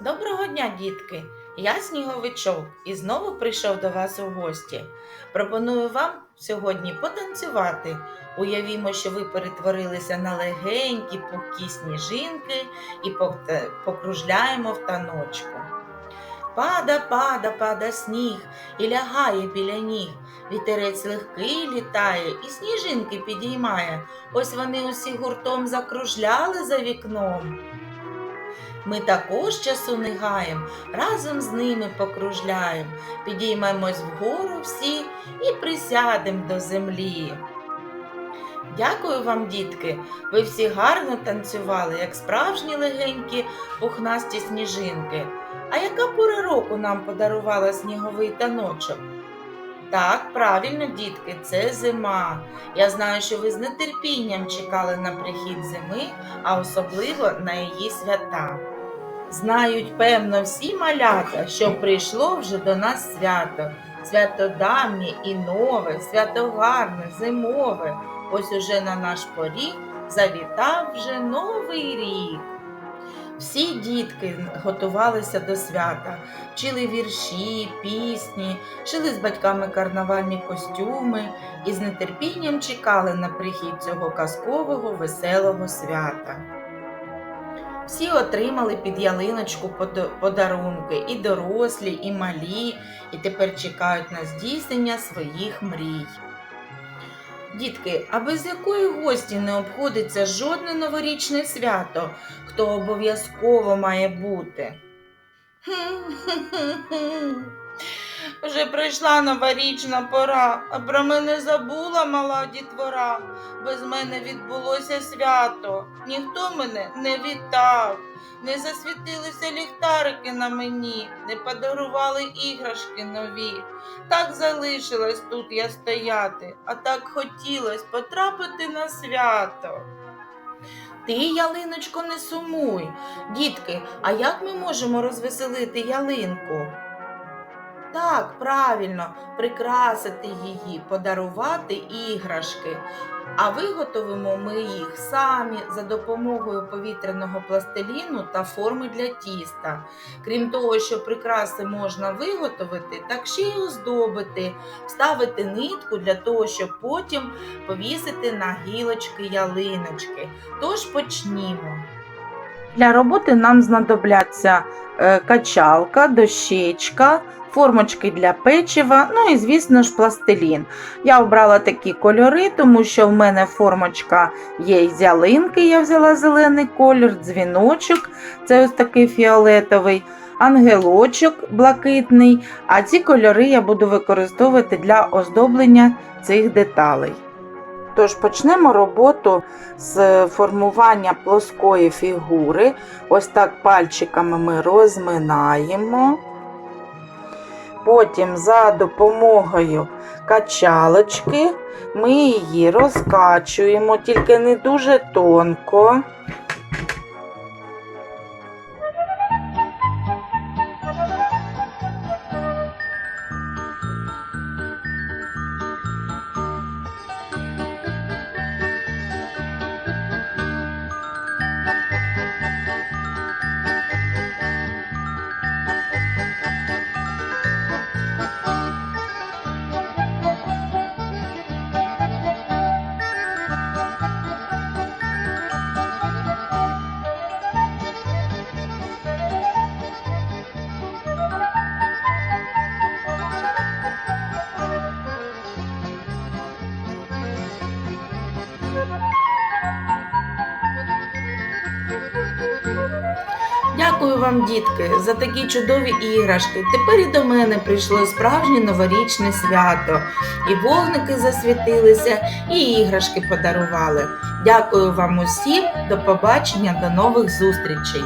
Доброго дня, дітки! Я сніговичок і знову прийшов до вас у гості. Пропоную вам сьогодні потанцювати. Уявімо, що ви перетворилися на легенькі пухкі сніжинки і пок- покружляємо в таночку. Пада, пада, пада сніг і лягає біля ніг. Вітерець легкий літає і сніжинки підіймає. Ось вони усі гуртом закружляли за вікном. Ми також часу не гаєм, разом з ними покружляєм, підіймемось вгору всі і присядем до землі. Дякую вам, дітки! Ви всі гарно танцювали, як справжні легенькі пухнасті сніжинки. А яка пора року нам подарувала сніговий таночок? Так, правильно, дітки, це зима. Я знаю, що ви з нетерпінням чекали на прихід зими, а особливо на її свята. Знають, певно, всі малята, що прийшло вже до нас свято. Свято давнє і нове, свято гарне, зимове. Ось уже на наш поріг завітав вже новий рік. Всі дітки готувалися до свята, вчили вірші, пісні, шили з батьками карнавальні костюми і з нетерпінням чекали на прихід цього казкового веселого свята. Всі отримали під ялиночку подарунки, і дорослі, і малі, і тепер чекають на здійснення своїх мрій. Дітки, а без якої гості не обходиться жодне новорічне свято, хто обов'язково має бути? Вже прийшла новорічна пора, а про мене забула мала дітвора. Без мене відбулося свято, ніхто мене не вітав, не засвітилися ліхтарики на мені, не подарували іграшки нові. Так залишилась тут я стояти, а так хотілось потрапити на свято. Ти, ялиночко, не сумуй. Дітки, а як ми можемо розвеселити ялинку? Так, правильно, прикрасити її, подарувати іграшки. А виготовимо ми їх самі за допомогою повітряного пластиліну та форми для тіста. Крім того, що прикраси можна виготовити, так ще й оздобити, вставити нитку для того, щоб потім повісити на гілочки ялиночки. Тож почнімо. Для роботи нам знадобляться е, качалка, дощечка, формочки для печива, ну і, звісно ж, пластилін. Я обрала такі кольори, тому що в мене формочка є із ялинки, я взяла зелений колір, дзвіночок, це ось такий фіолетовий, ангелочок блакитний, а ці кольори я буду використовувати для оздоблення цих деталей. Тож почнемо роботу з формування плоскої фігури. Ось так пальчиками ми розминаємо. Потім за допомогою качалочки ми її розкачуємо, тільки не дуже тонко. Дякую вам, дітки, за такі чудові іграшки. Тепер і до мене прийшло справжнє новорічне свято. І вогники засвітилися, і іграшки подарували. Дякую вам усім, до побачення, до нових зустрічей.